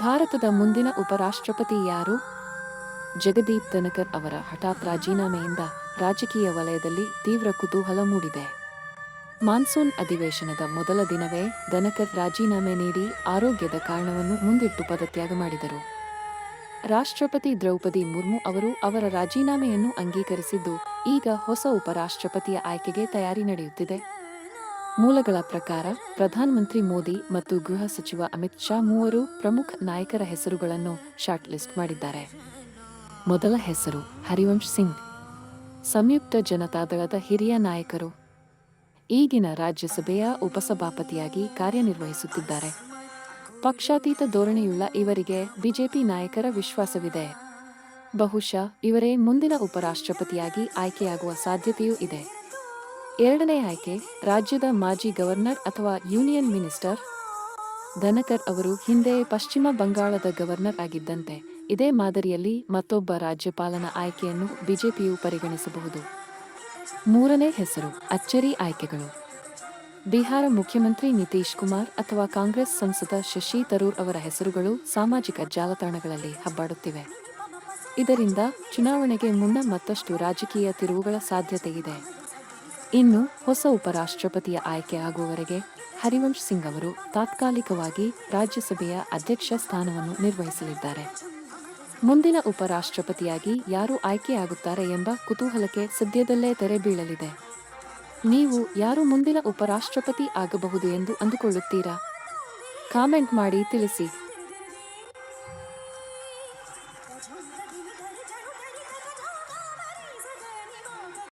ಭಾರತದ ಮುಂದಿನ ಉಪರಾಷ್ಟ್ರಪತಿ ಯಾರು? ಜಗದೀಪ್ ಧನಕರ್ ಅವರ ಹಠಾತ್ ರಾಜೀನಾಮೆಯಿಂದ ರಾಜಕೀಯ ವಲಯದಲ್ಲಿ ತೀವ್ರ ಕುತೂಹಲ ಮೂಡಿದೆ. ಮಾನ್ಸೂನ್ ಅಧಿವೇಶನದ ಮೊದಲ ದಿನವೇ ಧನಕರ್ ರಾಜೀನಾಮೆ ನೀಡಿ ಆರೋಗ್ಯದ ಕಾರಣವನ್ನು ಮುಂದಿಟ್ಟು ಪದತ್ಯಾಗ ಮಾಡಿದರು. ರಾಷ್ಟ್ರಪತಿ ದ್ರೌಪದಿ ಮುರ್ಮು ಅವರು ಅವರ ರಾಜೀನಾಮೆಯನ್ನು ಅಂಗೀಕರಿಸಿದ್ದು ಈಗ ಹೊಸ ಉಪರಾಷ್ಟ್ರಪತಿಯ ಆಯ್ಕೆಗೆ ತಯಾರಿ ನಡೆಯುತ್ತಿದೆ. ಮೂಲಗಳ ಪ್ರಕಾರ ಪ್ರಧಾನಮಂತ್ರಿ ಮೋದಿ ಮತ್ತು ಗೃಹ ಸಚಿವ ಅಮಿತ್ ಶಾ ಮೂವರು ಪ್ರಮುಖ ನಾಯಕರ ಹೆಸರುಗಳನ್ನು ಶಾರ್ಟ್ ಲಿಸ್ಟ್ ಮಾಡಿದ್ದಾರೆ. ಮೊದಲ ಹೆಸರು ಹರಿವಂಶ್ ಸಿಂಗ್. ಸಂಯುಕ್ತ ಜನತಾದಳದ ಹಿರಿಯ ನಾಯಕರು. ಈಗಿನ ರಾಜ್ಯಸಭೆಯ ಉಪಸಭಾಪತಿಯಾಗಿ ಕಾರ್ಯನಿರ್ವಹಿಸುತ್ತಿದ್ದಾರೆ. ಪಕ್ಷಾತೀತ ಧೋರಣೆಯುಳ್ಳ ಇವರಿಗೆ ಬಿಜೆಪಿ ನಾಯಕರ ವಿಶ್ವಾಸವಿದೆ. ಬಹುಶಃ ಇವರೇ ಮುಂದಿನ ಉಪರಾಷ್ಟ್ರಪತಿಯಾಗಿ ಆಯ್ಕೆಯಾಗುವ ಸಾಧ್ಯತೆಯೂ ಇದೆ. ಎರಡನೇ ಆಯ್ಕೆ ರಾಜ್ಯದ ಮಾಜಿ ಗವರ್ನರ್ ಅಥವಾ ಯೂನಿಯನ್ ಮಿನಿಸ್ಟರ್ ಧನಕರ್ ಅವರು ಹಿಂದೆ ಪಶ್ಚಿಮ ಬಂಗಾಳದ ಗವರ್ನರ್ ಆಗಿದ್ದಂತೆ. ಇದೇ ಮಾದರಿಯಲ್ಲಿ ಮತ್ತೊಬ್ಬ ರಾಜ್ಯಪಾಲನ ಆಯ್ಕೆಯನ್ನು ಬಿಜೆಪಿಯು ಪರಿಗಣಿಸಬಹುದು. ಮೂರನೇ ಹೆಸರು, ಅಚ್ಚರಿ ಆಯ್ಕೆಗಳು. ಬಿಹಾರ ಮುಖ್ಯಮಂತ್ರಿ ನಿತೀಶ್ ಕುಮಾರ್ ಅಥವಾ ಕಾಂಗ್ರೆಸ್ ಸಂಸದ ಶಶಿ ತರೂರ್ ಅವರ ಹೆಸರುಗಳು ಸಾಮಾಜಿಕ ಜಾಲತಾಣಗಳಲ್ಲಿ ಹಬ್ಬಾಡುತ್ತಿವೆ. ಇದರಿಂದ ಚುನಾವಣೆಗೆ ಮುನ್ನ ಮತ್ತಷ್ಟು ರಾಜಕೀಯ ತಿರುವುಗಳ ಸಾಧ್ಯತೆ ಇದೆ. ಇನ್ನು ಹೊಸ ಉಪರಾಷ್ಟ್ರಪತಿಯ ಆಯ್ಕೆ ಆಗುವವರೆಗೆ ಹರಿವಂಶ್ ಸಿಂಗ್ ಅವರು ತಾತ್ಕಾಲಿಕವಾಗಿ ರಾಜ್ಯಸಭೆಯ ಅಧ್ಯಕ್ಷ ಸ್ಥಾನವನ್ನು ನಿರ್ವಹಿಸಲಿದ್ದಾರೆ. ಮುಂದಿನ ಉಪರಾಷ್ಟ್ರಪತಿಯಾಗಿ ಯಾರು ಆಯ್ಕೆಯಾಗುತ್ತಾರೆ ಎಂಬ ಕುತೂಹಲಕ್ಕೆ ಸದ್ಯದಲ್ಲೇ ತೆರೆ ಬೀಳಲಿದೆ. ನೀವು ಯಾರು ಮುಂದಿನ ಉಪರಾಷ್ಟ್ರಪತಿ ಆಗಬಹುದು ಎಂದು ಅಂದುಕೊಳ್ಳುತ್ತೀರಾ? ಕಾಮೆಂಟ್ ಮಾಡಿ ತಿಳಿಸಿ.